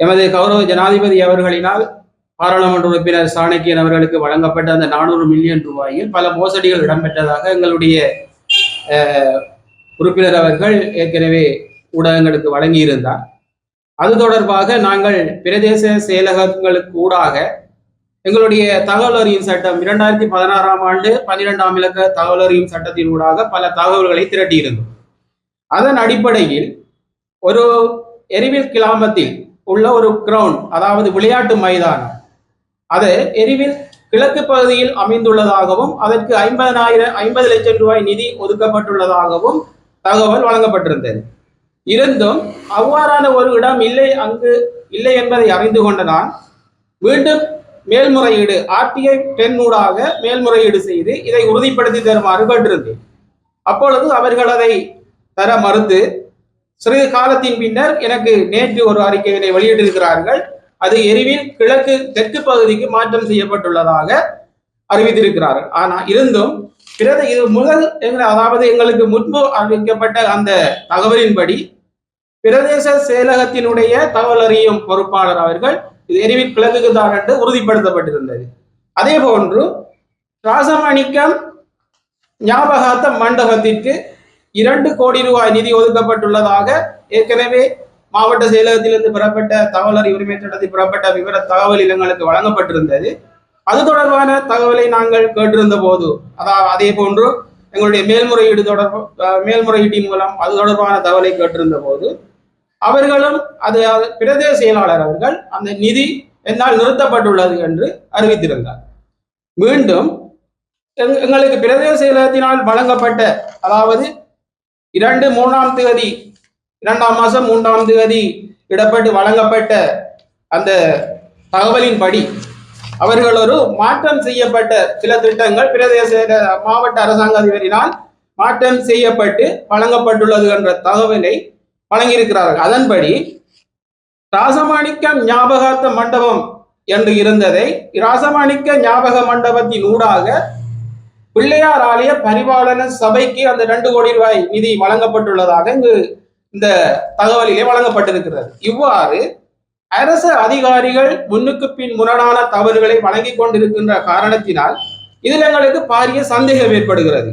எமது கௌரவ ஜனாதிபதி அவர்களினால் பாராளுமன்ற உறுப்பினர் சாணக்கியன் அவர்களுக்கு வழங்கப்பட்ட அந்த நானூறு மில்லியன் ரூபாயில் பல மோசடிகள் இடம்பெற்றதாக எங்களுடைய உறுப்பினர் அவர்கள் ஏற்கனவே ஊடகங்களுக்கு வழங்கியிருந்தார். அது தொடர்பாக நாங்கள் பிரதேச செயலகங்களுக்கு ஊடாக எங்களுடைய தகவல் அறியும் சட்டம் இரண்டாயிரத்தி பதினாறாம் ஆண்டு பன்னிரெண்டாம் இலக்க தகவல் அறியும் சட்டத்தின் ஊடாக பல தகவல்களை திரட்டியிருந்தோம். அதன் அடிப்படையில் ஒரு எரிவில் கிளாமத்தில் உள்ள ஒரு கிரவுண்ட் அதாவது விளையாட்டு மைதானம். அது எரிவில் கிழக்கு பகுதியில் அமைந்துள்ளதாகவும் அதற்கு ஐம்பதனாயிரம் ஐம்பது லட்சம் ரூபாய் நிதி ஒதுக்கப்பட்டுள்ளதாகவும் தகவல் வழங்கப்பட்டிருந்தது. இருந்தும் அவ்வாறான ஒரு இடம் இல்லை அங்கு இல்லை என்பதை அறிந்து கொண்ட நான் மீண்டும் மேல்முறையீடு ஆர்டிஐ டென் ஊடாக மேல்முறையீடு செய்து இதை உறுதிப்படுத்தி தருமாறு கேட்டிருந்தேன். அப்பொழுது அவர்கள் அதை தர மறுத்து சிறிது காலத்தின் பின்னர் எனக்கு நேற்று ஒரு அறிக்கையினை வெளியிட்டிருக்கிறார்கள். அது எரிவில் கிழக்கு தெற்கு பகுதிக்கு மாற்றம் செய்யப்பட்டுள்ளதாக அறிவித்திருக்கிறார்கள். ஆனா இருந்தும் பிறகு இது முதல் எங்க- அதாவது எங்களுக்கு முன்பு அறிவிக்கப்பட்ட அந்த தகவலின்படி பிரதேச செயலகத்தினுடைய தகவல் அறியும் பொறுப்பாளர் அவர்கள் இது எரிவில் கிழக்குக்கு தான் என்று உறுதிப்படுத்தப்பட்டிருந்தது. அதே போன்று ராசமணிக்கம் ஞாபகார்த்த மண்டபத்திற்கு இரண்டு கோடி ரூபாய் நிதி ஒதுக்கப்பட்டுள்ளதாக ஏற்கனவே மாவட்ட செயலகத்திலிருந்து பெறப்பட்ட தகவல் உரிமை சட்டத்தில் பெறப்பட்ட விவர தகவல் எங்களுக்கு வழங்கப்பட்டிருந்தது. அது தொடர்பான தகவலை நாங்கள் கேட்டிருந்த போது அதாவது அதே போன்று எங்களுடைய மேல்முறையீடு தொடர்பு மேல்முறையீட்டின் மூலம் அது தொடர்பான தகவலை கேட்டிருந்த போது அவர்களும் அது பிரதேச செயலாளர் அவர்கள் அந்த நிதி என்னால் நிறுத்தப்பட்டுள்ளது என்று அறிவித்திருந்தார். மீண்டும் எங்களுக்கு பிரதேச செயலகத்தினால் வழங்கப்பட்ட அதாவது இரண்டு மூணாம் தேதி இரண்டாம் மாதம் மூன்றாம் தேதி இடப்பட்டு வழங்கப்பட்ட அந்த தகவலின்படி அவர்கள் ஒரு மாற்றம் செய்யப்பட்ட சில திட்டங்கள் பிரதேச மாவட்ட அரசாங்க அதிபரினால் மாற்றம் செய்யப்பட்டு வழங்கப்பட்டுள்ளது என்ற தகவலை வழங்கியிருக்கிறார்கள். அதன்படி ராசமாணிக்கம் ஞாபகார்த்த மண்டபம் என்று இருந்ததை ராசமாணிக்க ஞாபக மண்டபத்தின் ஊடாக பிள்ளையார் ஆலய பரிபாலன சபைக்கு அந்த ரெண்டு கோடி ரூபாய் நிதி வழங்கப்பட்டுள்ளதாக இங்கு இந்த தகவலிலே வழங்கப்பட்டிருக்கிறது. இவ்வாறு அரசு அதிகாரிகள் முன்னுக்கு பின் முரணான தவறுகளை வழங்கி கொண்டிருக்கின்ற காரணத்தினால் இதில் எங்களுக்கு பாரிய சந்தேகம் ஏற்படுகிறது.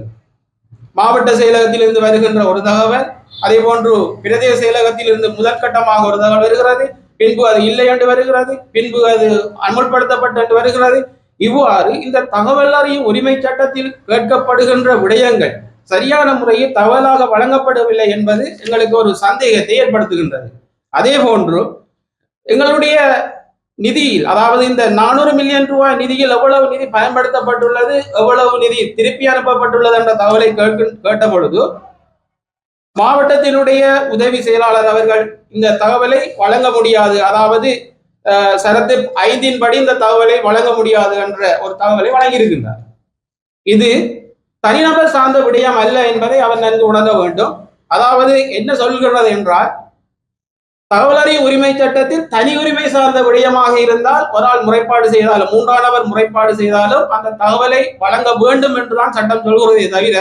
மாவட்ட செயலகத்திலிருந்து வருகின்ற ஒரு தகவல் அதே போன்று பிரதேச செயலகத்திலிருந்து முதற்கட்டமாக ஒரு தகவல் வருகிறது. பின்பு அது இல்லை என்று வருகிறது. பின்பு அது அமுல்படுத்தப்பட்டு என்று வருகிறது. இவ்வாறு இந்த தகவல் அறியும் உரிமை சட்டத்தில் கேட்கப்படுகின்ற விடயங்கள் சரியான முறையில் தகவலாக வழங்கப்படவில்லை என்பது எங்களுக்கு ஒரு சந்தேகத்தை ஏற்படுத்துகின்றது. அதே போன்று எங்களுடைய நிதியில் அதாவது இந்த நானூறு மில்லியன் ரூபாய் நிதியில் எவ்வளவு நிதி பயன்படுத்தப்பட்டுள்ளது எவ்வளவு நிதி திருப்பி அனுப்பப்பட்டுள்ளது என்ற தகவலை கேட்ட பொழுது மாவட்டத்தினுடைய உதவி செயலாளர் அவர்கள் இந்த தகவலை வழங்க முடியாது. அதாவது சரத்து ஐந்தின் படி இந்த தகவலை வழங்க முடியாது என்ற ஒரு தகவலை வழங்கியிருக்கின்றார். இது தனிநபர் சார்ந்த விடயம் அல்ல என்பதை அவர் நன்கு உணர வேண்டும். அதாவது என்ன சொல்கிறது என்றால் தகவலறி உரிமை சட்டத்தில் தனி உரிமை சார்ந்த விடயமாக இருந்தால் ஒரு ஆள் முறைப்பாடு செய்தாலும் மூன்றாம் நபர் முறைப்பாடு செய்தாலும் அந்த தகவலை வழங்க வேண்டும் என்றுதான் சட்டம் சொல்கிறதே தவிர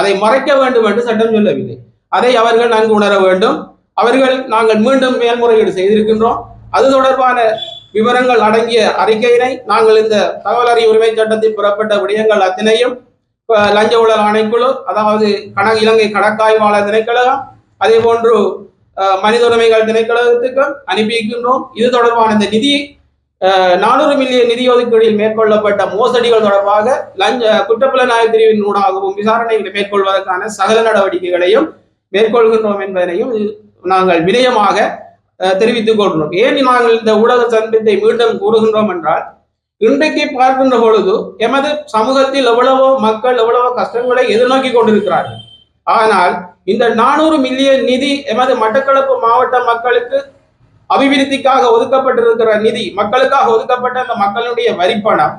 அதை மறைக்க வேண்டும் என்று சட்டம் சொல்லவில்லை. அதை அவர்கள் நன்கு உணர வேண்டும். அவர்கள் நாங்கள் மீண்டும் மேல்முறையீடு செய்திருக்கின்றோம். அது தொடர்பான விவரங்கள் அடங்கிய அறிக்கையினை நாங்கள் இந்த தகவல் அறிவு உரிமை சட்டத்தில் புறப்பட்ட விடயங்கள் அத்தனையும் லஞ்ச ஊழல் ஆணைக்குழு அதாவது கண இலங்கை கணக்காய்வாளர் திணைக்கழகம் அதே போன்று மனித உரிமைகள் திணைக்களகத்துக்கும் அனுப்பியிருக்கின்றோம். இது தொடர்பான இந்த நிதி நானூறு மில்லியன் நிதி ஒதுக்கீடில் மேற்கொள்ளப்பட்ட மோசடிகள் தொடர்பாக லஞ்ச குற்றப்புலனாய்வு பிரிவின் ஊடாகவும் விசாரணைகளை மேற்கொள்வதற்கான சகல நடவடிக்கைகளையும் மேற்கொள்கின்றோம் என்பதனையும் நாங்கள் வினயமாக தெரிவித்துக் கொள்கிறோம். ஏன் நாங்கள் இந்த ஊடக சந்திப்பை மீண்டும் கூறுகின்றோம் என்றால் இன்றைக்கு பார்க்கின்ற பொழுது எமது சமூகத்தில் எவ்வளவோ மக்கள் எவ்வளவோ கஷ்டங்களை எதிர்நோக்கி கொண்டிருக்கிறார்கள். ஆனால் இந்த நானூறு மில்லியன் நிதி எமது மட்டக்களப்பு மாவட்ட மக்களுக்கு அபிவிருத்திக்காக ஒதுக்கப்பட்டிருக்கிற நிதி மக்களுக்காக ஒதுக்கப்பட்ட அந்த மக்களுடைய வரிப்பணம்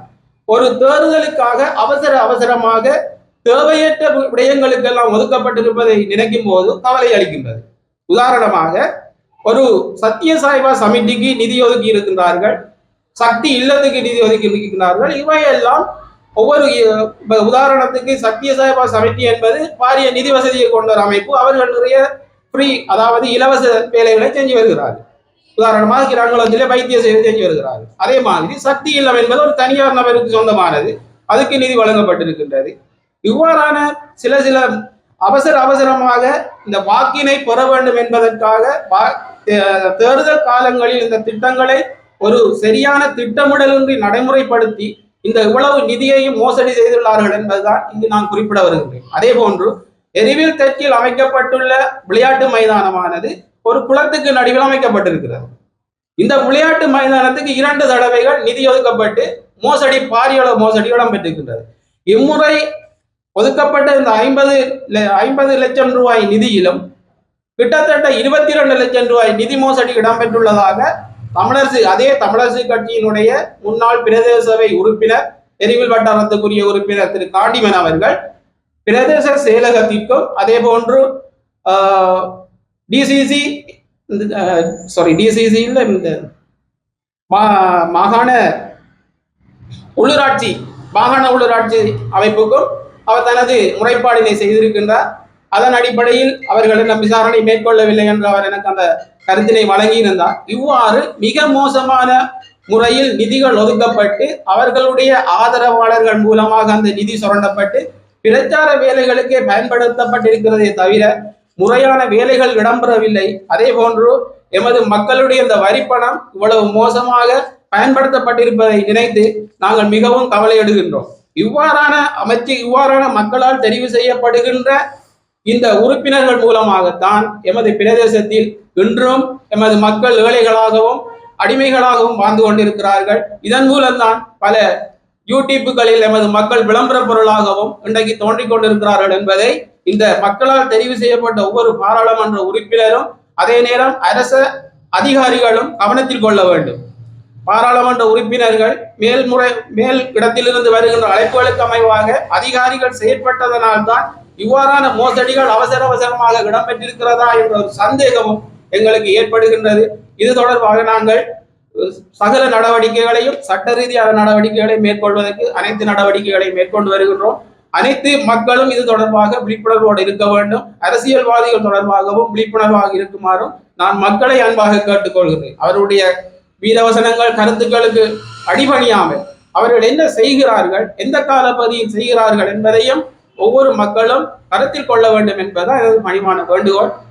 ஒரு தேர்தலுக்காக அவசர அவசரமாக தேவையற்ற விடயங்களுக்கெல்லாம் ஒதுக்கப்பட்டிருப்பதை நினைக்கும் போது கவலை அளிக்கின்றது. உதாரணமாக ஒரு சத்தியசாய்பா சமிட்டிக்கு நிதி ஒதுக்கி இருக்கின்றார்கள். சக்தி இல்லத்துக்கு நிதி ஒதுக்கி இருக்கின்றார்கள். இவையெல்லாம் ஒவ்வொரு உதாரணத்துக்கு சத்திய உதாரணத்துக்கு சத்தியசாய்பா சமிட்டி என்பது பாரிய நிதி வசதியை கொண்ட ஒரு அமைப்பு. அவர்களுடைய ஃப்ரீ அதாவது இலவச வேலைகளை செஞ்சு வருகிறார்கள். உதாரணமாக கிராங்குளத்திலே வைத்திய சேவை செஞ்சு வருகிறார்கள். அதே மாதிரி சக்தி இல்லம் என்பது ஒரு தனியார் நபருக்கு சொந்தமானது. அதுக்கு நிதி வழங்கப்பட்டிருக்கின்றது. இவ்வாறான சில சில அவசர அவசரமாக இந்த வாக்கினை பெற வேண்டும் என்பதற்காக வா- தேர்தல் காலங்களில் இந்த திட்டங்களை ஒரு சரியான திட்டமிடலின்றி நடைமுறைப்படுத்தி இந்த இவ்வளவு நிதியையும் மோசடி செய்துள்ளார்கள் என்பதுதான் இங்கு நான் குறிப்பிட வருகின்றேன். அதே போன்று எரிவில் தெற்கில் அமைக்கப்பட்டுள்ள விளையாட்டு மைதானமானது ஒரு குளத்துக்கு நடுவில் அமைக்கப்பட்டிருக்கிறது. இந்த விளையாட்டு மைதானத்துக்கு இரண்டு தடவைகள் நிதி ஒதுக்கப்பட்டு மோசடி பாரியளவு மோசடி இடம்பெற்றிருக்கின்றது. இம்முறை ஒதுக்கப்பட்ட இந்த ஐம்பது ஐம்பது லட்சம் ரூபாய் நிதியிலும் கிட்டத்தட்ட இருபத்தி ரெண்டு லட்சம் ரூபாய் நிதி மோசடி இடம்பெற்றுள்ளதாக தமிழரசு அதே தமிழரசு கட்சியினுடைய முன்னாள் பிரதேச சபை உறுப்பினர் தெரிவில் வட்டாரத்துக்குரிய உறுப்பினர் திரு காண்டிமன் அவர்கள் பிரதேச செயலகத்திற்கும் அதே போன்று டிசிசி சாரி டிசிசி இல்ல இந்த மா- மாகாண உள்ளூராட்சி மாகாண உள்ளூராட்சி அமைப்புக்கும் அவர் தனது முறைப்பாடினை செய்திருக்கின்றார். அதன் அடிப்படையில் அவர்களிடம் விசாரணை மேற்கொள்ளவில்லை என்று அவர் எனக்கு அந்த கருத்தினை வழங்கியிருந்தார். இவ்வாறு மிக மோசமான முறையில் நிதிகள் ஒதுக்கப்பட்டு அவர்களுடைய ஆதரவாளர்கள் மூலமாக அந்த நிதி சுரண்டப்பட்டு பிரச்சார வேலைகளுக்கே பயன்படுத்தப்பட்டிருக்கிறதே தவிர முறையான வேலைகள் இடம்பெறவில்லை. அதே போன்று எமது மக்களுடைய இந்த வரிப்பணம் இவ்வளவு மோசமாக பயன்படுத்தப்பட்டிருப்பதை நினைத்து நாங்கள் மிகவும் கவலையிடுகின்றோம். இவ்வாறான அமைச்சு இவ்வாறான மக்களால் தெரிவு செய்யப்படுகின்ற இந்த உறுப்பினர்கள் மூலமாகத்தான் எமது பிரதேசத்தில் இன்றும் எமது மக்கள் ஏழைகளாகவும் அடிமைகளாகவும் வாழ்ந்து கொண்டிருக்கிறார்கள். இதன் மூலம்தான் பல யூடியூப்புகளில் எமது மக்கள் விளம்பர பொருளாகவும் இன்றைக்கு தோன்றிக் கொண்டிருக்கிறார்கள் என்பதை இந்த மக்களால் தெரிவு செய்யப்பட்ட ஒவ்வொரு பாராளுமன்ற உறுப்பினரும் அதே நேரம் அரச அதிகாரிகளும் கவனத்தில் கொள்ள வேண்டும். பாராளுமன்ற உறுப்பினர்கள் மேல்முறை மேல் இடத்திலிருந்து வருகின்ற அழைப்புகளுக்கு அமைவாக அதிகாரிகள் செயற்பட்டதனால்தான் இவ்வாறான மோசடிகள் அவசர அவசரமாக இடம்பெற்றிருக்கிறதா என்ற ஒரு சந்தேகமும் எங்களுக்கு ஏற்படுகின்றது. இது தொடர்பாக நாங்கள் சகல நடவடிக்கைகளையும் சட்ட ரீதியான நடவடிக்கைகளை மேற்கொள்வதற்கு அனைத்து நடவடிக்கைகளையும் மேற்கொண்டு வருகின்றோம். அனைத்து மக்களும் இது தொடர்பாக விழிப்புணர்வோடு இருக்க வேண்டும். அரசியல்வாதிகள் தொடர்பாகவும் விழிப்புணர்வாக இருக்குமாறும் நான் மக்களை அன்பாக கேட்டுக்கொள்கிறேன். அவருடைய வீரவசனங்கள் கருத்துக்களுக்கு அடிபணியாமல் அவர்கள் என்ன செய்கிறார்கள் எந்த காலப்பகுதியில் செய்கிறார்கள் என்பதையும் ஒவ்வொரு மக்களும் கருத்தில் கொள்ள வேண்டும் என்பதுதான் எனது பணிவான வேண்டுகோள்.